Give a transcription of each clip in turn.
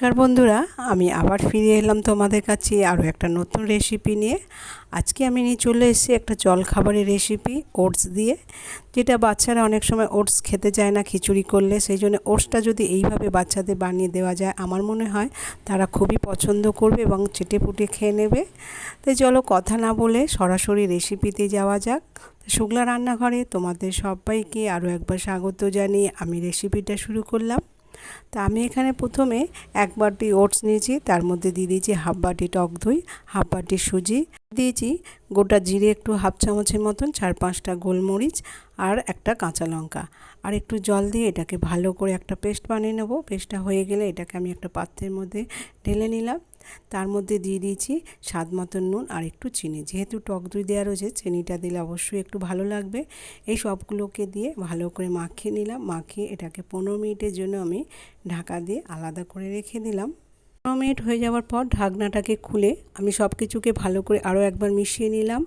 নমস্কার বন্ধুরা, আমি আবার ফিরে এলাম তোমাদের কাছে আরও একটা নতুন রেসিপি নিয়ে। আজকে আমি নিয়ে চলে এসেছি একটা জল খাবারের রেসিপি ওটস দিয়ে, যেটা বাচ্চারা অনেক সময় ওটস খেতে চায় না খিচুড়ি করলে, সেই জন্য ওটসটা যদি এইভাবে বাচ্চাদের বানিয়ে দেওয়া যায়, আমার মনে হয় তারা খুবই পছন্দ করবে এবং চেটে পুটে খেয়ে নেবে। তাই চলো কথা না বলে সরাসরি রেসিপিতে যাওয়া যাক। শুক্লা রান্নাঘরে তোমাদের সবাইকে আরও একবার স্বাগত জানিয়ে আমি রেসিপিটা শুরু করলাম। তা আমি এখানে প্রথমে এক বাটি ওটস নিয়েছি, তার মধ্যে দিয়ে দিয়েছি হাফ বাটি টক দই, হাফ বাটি সুজি, দিয়েছি গোটা জিরে একটু হাফ চামচের মতন, চার পাঁচটা গোলমরিচ আর একটা কাঁচা লঙ্কা। আর একটু জল দিয়ে এটাকে ভালো করে একটা পেস্ট বানিয়ে নেব। পেস্টটা হয়ে গেলে এটাকে আমি একটা পাত্রের মধ্যে ঢেলে নিলাম। তার মধ্যে দিয়ে দিয়েছি স্বাদ মতন নুন আর একটু চিনি। যেহেতু টক দই দেওয়া রয়েছে, চিনিটা দিলে অবশ্যই একটু ভালো লাগবে। এই সবগুলোকে দিয়ে ভালো করে মাখিয়ে নিলাম। মাখিয়ে এটাকে পনেরো মিনিটের জন্য আমি ঢাকা দিয়ে আলাদা করে রেখে দিলাম। পনেরো মিনিট হয়ে যাওয়ার পর ঢাকনাটাকে খুলে আমি সব কিছুকে ভালো করে আরও একবার মিশিয়ে নিলাম।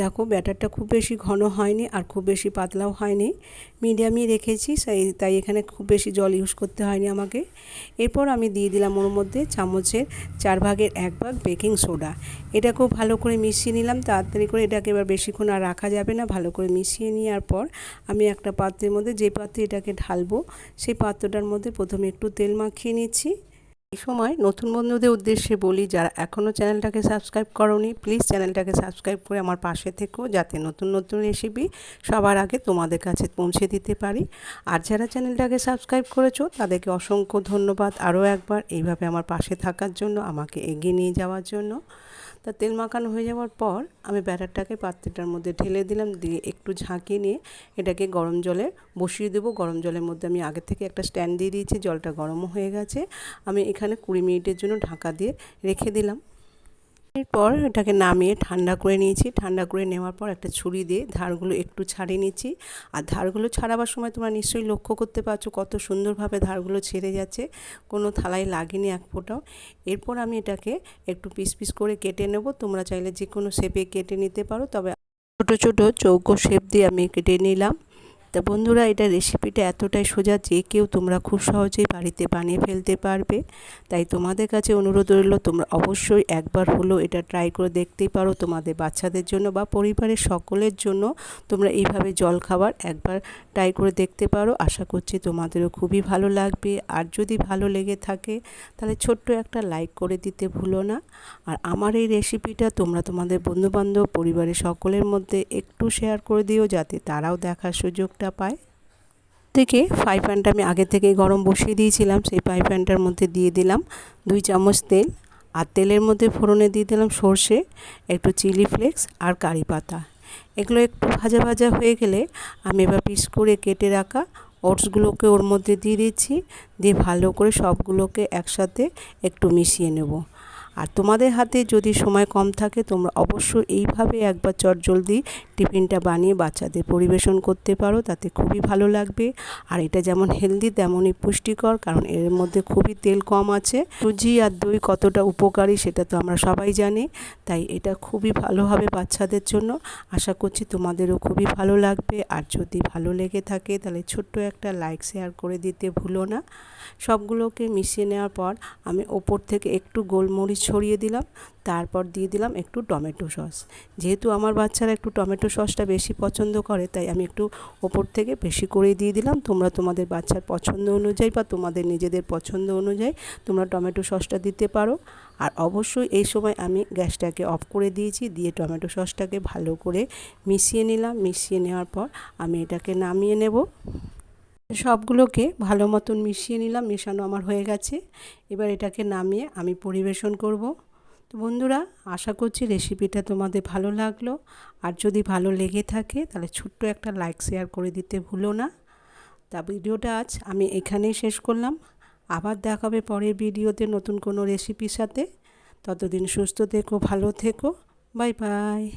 দেখো ব্যাটারটা খুব বেশি ঘন হয়নি আর খুব বেশি পাতলাও হয়নি। মিডিয়ামই রেখেছি তাই এখানে খুব বেশি জল ইউজ করতে হয়নি আমাকে। এরপর আমি দিয়ে দিলাম ওর মধ্যে চামচের চার ভাগের এক ভাগ বেকিং সোডা। এটা খুব ভালো করে মিশিয়ে নিলাম, তাড়াতাড়ি করে এটাকে এবার বেশিক্ষণ আর রাখা যাবে না। ভালো করে মিশিয়ে নেওয়ার পর আমি একটা পাত্রের মধ্যে যে পাত্রে এটাকে ঢালবো, সেই পাত্রটার মধ্যে প্রথমে একটু তেল মাখিয়ে নিচ্ছি। এই সময় নতুন বন্ধুদের উদ্দেশ্যে বলি, যারা এখনও চ্যানেলটাকে সাবস্ক্রাইব করনি প্লিজ চ্যানেলটাকে সাবস্ক্রাইব করে আমার পাশে থেকো, যাতে নতুন নতুন রেসিপি সবার আগে তোমাদের কাছে পৌঁছে দিতে পারি। আর যারা চ্যানেলটাকে সাবস্ক্রাইব করেছ, তাদেরকে অসংখ্য ধন্যবাদ। আরও একবার, এইভাবে আমার পাশে থাকার জন্য, আমাকে এগিয়ে নিয়ে যাওয়ার জন্য। তা তেল মাখানো হয়ে যাওয়ার পর আমি ব্যাটারটাকে পাত্রটার মধ্যে ঢেলে দিলাম, দিয়ে একটু ঝাঁকিয়ে নিয়ে এটাকে গরম জলে বসিয়ে দেবো। গরম জলের মধ্যে আমি আগে থেকে একটা স্ট্যান্ড দিয়ে দিয়েছি, জলটা গরমও হয়ে গেছে। আমি এখানে কুড়ি মিনিটের জন্য ঢাকা দিয়ে রেখে দিলাম। এরপর এটাকে নামিয়ে ঠান্ডা করে নিয়েছি। ঠান্ডা করে নেওয়ার পর একটা ছুরি দিয়ে ধারগুলো একটু ছাড়িয়ে নিচ্ছি। আর ধারগুলো ছাড়াবার সময় তোমরা নিশ্চয়ই লক্ষ্য করতে পারছ কত সুন্দরভাবে ধারগুলো ছেড়ে যাচ্ছে। কোনো থালায় লাগেনি এক ফোঁটাও। এরপর আমি এটাকে একটু পিস পিস করে কেটে নেব। তোমরা চাইলে যে কোনো শেপে কেটে নিতে পারো। তবে ছোটো ছোটো চৌকো শেপ দিয়ে আমি কেটে নিলাম। তা বন্ধুরা, এটা রেসিপিটা এতটাই সোজা যে কেউ তোমরা খুব সহজেই বাড়িতে বানিয়ে ফেলতে পারবে। তাই তোমাদের কাছে অনুরোধ রইল, তোমরা অবশ্যই একবার হলেও এটা ট্রাই করে দেখতেই পারো তোমাদের বাচ্চাদের জন্য বা পরিবারের সকলের জন্য। তোমরা এইভাবে জল খাবার একবার ট্রাই করে দেখতে পারো। আশা করছি তোমাদেরও খুবই ভালো লাগবে। আর যদি ভালো লেগে থাকে, তাহলে ছোট্ট একটা লাইক করে দিতে ভুলো না। আর আমার এই রেসিপিটা তোমরা তোমাদের বন্ধুবান্ধব, পরিবারের সকলের মধ্যে একটু শেয়ার করে দিও, যাতে তারাও দেখার সুযোগ সুপটা পায়। থেকে ফ্রাই প্যানটা আমি আগে থেকেই গরম বসিয়ে দিয়েছিলাম। সেই ফ্রাই প্যানটার মধ্যে দিয়ে দিলাম দুই চামচ তেল আর তেলের মধ্যে ফোড়নে দিয়ে দিলাম সর্ষে, একটু চিলি ফ্লেক্স আর কারি পাতা। এগুলো একটু ভাজা ভাজা হয়ে গেলে আমি এবার পিস করে কেটে রাখা ওটসগুলোকে ওর মধ্যে দিয়ে দিচ্ছি। দিয়ে ভালো করে সবগুলোকে একসাথে একটু মিশিয়ে নেব। আর তোমাদের হাতে যদি সময় কম থাকে, তোমরা অবশ্যই এইভাবে একবার চটজলদি টিফিনটা বানিয়ে বাচ্চাদের পরিবেশন করতে পারো, তাতে খুবই ভালো লাগবে। আর এটা যেমন হেলদি তেমনই পুষ্টিকর, কারণ এর মধ্যে খুবই তেল কম আছে। সুজি আর দই কতটা উপকারী সেটা তো আমরা সবাই জানি, তাই এটা খুবই ভালো হবে বাচ্চাদের জন্য। আশা করছি তোমাদেরও খুবই ভালো লাগবে। আর যদি ভালো লেগে থাকে, তাহলে ছোট্ট একটা লাইক শেয়ার করে দিতে ভুলো না। সবগুলোকে মিশিয়ে নেওয়ার পর আমি ওপর থেকে একটু গোলমরিচ ছড়িয়ে দিলাম। তারপর দিয়ে দিলাম একটু টমেটো সস। যেহেতু আমার বাচ্চারা একটু টমেটো সসটা বেশি পছন্দ করে, তাই আমি একটু ওপর থেকে বেশি করে দিয়ে দিলাম। তোমরা তোমাদের বাচ্চার পছন্দ অনুযায়ী বা তোমাদের নিজেদের পছন্দ অনুযায়ী তোমরা টমেটো সসটা দিতে পারো। আর অবশ্যই এই সময় আমি গ্যাসটাকে অফ করে দিয়েছি, দিয়ে টমেটো সসটাকে ভালো করে মিশিয়ে নিলাম। মিশিয়ে নেওয়ার পর আমি এটাকে নামিয়ে নেব। সবগুলোকে ভালো মতন মিশিয়ে নিলাম, মেশানো আমার হয়ে গেছে। এবার এটাকে নামিয়ে আমি পরিবেশন করব। তো বন্ধুরা, আশা করছি রেসিপিটা তোমাদের ভালো লাগল। আর যদি ভালো লেগে থাকে, তাহলে ছোট্ট একটা লাইক, শেয়ার করে দিতে ভুলো না। তা ভিডিওটা আজ আমি এখানেই শেষ করলাম। আবার দেখাবে পরের ভিডিওতে নতুন কোনো রেসিপির সাথে। ততদিন সুস্থ থেকো, ভালো থেকো। Bye bye.